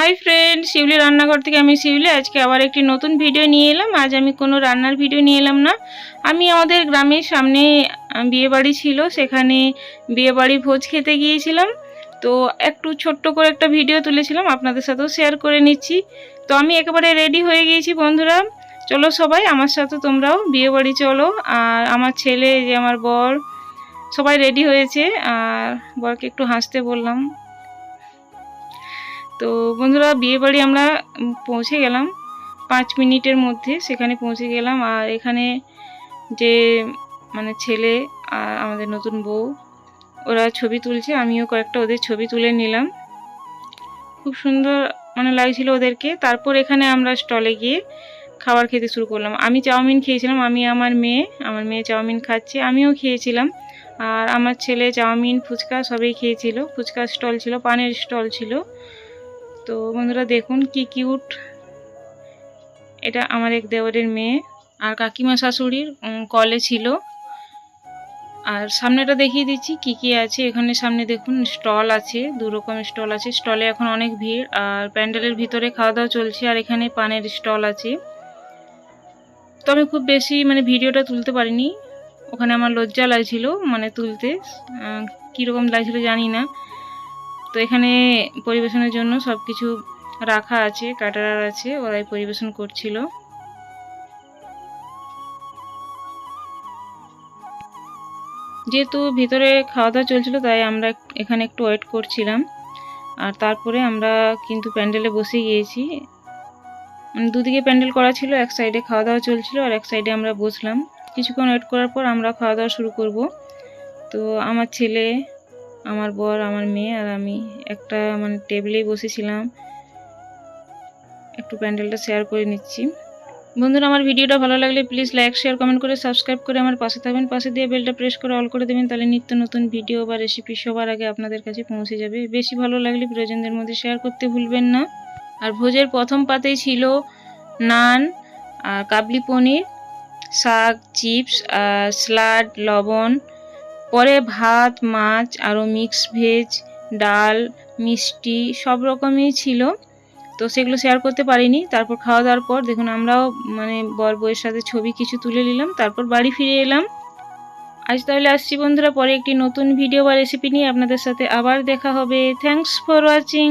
Hi friend শিউলি রান্নাঘর থেকে আমি শিউলি। আজকে আবার একটি নতুন ভিডিও নিয়ে এলাম। আজ আমি কোনো রান্নার ভিডিও নিয়ে এলাম না। আমি আমাদের গ্রামের সামনে আহ, বিয়ে বাড়ি ছিল। সেখানে বিয়ে বাড়ি ভোজ খেতে গিয়েছিলাম। তো একটু ছোট্ট করে একটা ভিডিও তুলেছিলাম। আপনাদের সাথেও শেয়ার করে নিচ্ছি। তো আমি একেবারে রেডি হয়ে গিয়েছি বন্ধুরা। চলো সবাই আমার সাথে তোমরাও বিয়ে বাড়ি চলো। আর আমার ছেলে যে আমার বর সবাই রেডি হয়েছে। আর বরকে একটু হাসতে বললাম। তো বন্ধুরা বিয়ে বাড়ি আমরা পৌঁছে গেলাম পাঁচ মিনিটের মধ্যে সেখানে পৌঁছে গেলাম। আর এখানে যে মানে ছেলে আর আমাদের নতুন বউ, ওরা ছবি তুলছে, আমিও কয়েকটা ওদের ছবি তুলে নিলাম। খুব সুন্দর মানে লাগছিল ওদেরকে। তারপর এখানে আমরা স্টলে গিয়ে খাবার খেতে শুরু করলাম। আমি চাউমিন খেয়েছিলাম, আমি, আমার মেয়ে আমার মেয়ে চাউমিন খাচ্ছে, আমিও খেয়েছিলাম। আর আমার ছেলে চাউমিন, ফুচকা সবই খেয়েছিল। ফুচকা স্টল ছিল, পানের স্টল ছিল। তো বন্ধুরা দেখুন কি কিউট এটা আমার এক দেওরের মেয়ে আর কাকিমা শাশুড়ির কলে ছিল। আর সামনেটা দেখিয়ে দিচ্ছি কি কি আছে। এখানে সামনে দেখুন স্টল আছে, দু রকমের স্টল আছে। স্টলে এখন অনেক ভিড় আর প্যান্ডেলের ভিতরে খাওয়া দাওয়া চলছে আর এখানে পানের স্টল আছে। তো আমি খুব বেশি মানে ভিডিওটা তুলতে পারিনি। ওখানে আমার লজ্জা লাগছিল মানে তুলতে। কীরকম লাগছিল জানি না। তো এখানে পরিবেশনের জন্য সব কিছু রাখা আছে, কাটারার আছে, ওরাই পরিবেশন করছিল। যেহেতু ভিতরে খাওয়া দাওয়া চলছিল, তাই আমরা এখানে একটু ওয়েট করছিলাম। আর তারপরে আমরা কিন্তু প্যান্ডেলে বসে গিয়েছি। দুদিকে প্যান্ডেল করা ছিল, এক সাইডে খাওয়া দাওয়া চলছিল আর এক সাইডে আমরা বসলাম। কিছুক্ষণ ওয়েট করার পর আমরা খাওয়া দাওয়া শুরু করব। তো আমার ছেলে আমার বর, আমার মেয়ে আর আমি একটা মানে টেবিলেই বসেছিলাম। একটু প্যান্ডেলটা শেয়ার করে নিচ্ছি। বন্ধুরা, আমার ভিডিওটা ভালো লাগলে প্লিজ লাইক শেয়ার কমেন্ট করে সাবস্ক্রাইব করে আমার পাশে থাকবেন। পাশে দিয়ে বেলটা প্রেস করে অল করে দেবেন, তাহলে নিত্য নতুন ভিডিও বা রেসিপি সবার আগে আপনাদের কাছে পৌঁছে যাবে। বেশি ভালো লাগলে প্রিয়জনদের মধ্যে শেয়ার করতে ভুলবেন না। আর ভোজের প্রথম পাতেই ছিল নান আর কাবলি পনির, শাক চিপস আর স্যালাড লবণ পরে ভাত, মাছ আরও মিক্স ভেজ ডাল, মিষ্টি সব রকমই ছিল। তো সেগুলো শেয়ার করতে পারিনি। তারপর খাওয়া দাওয়ার পর দেখুন আমরাও মানে বর বউয়ের সাথে ছবি কিছু তুলে নিলাম। তারপর বাড়ি ফিরে এলাম। আজ তাহলে আসছি বন্ধুরা, পরে একটি নতুন ভিডিও বা রেসিপি নিয়ে আপনাদের সাথে আবার দেখা হবে। Thanks for watching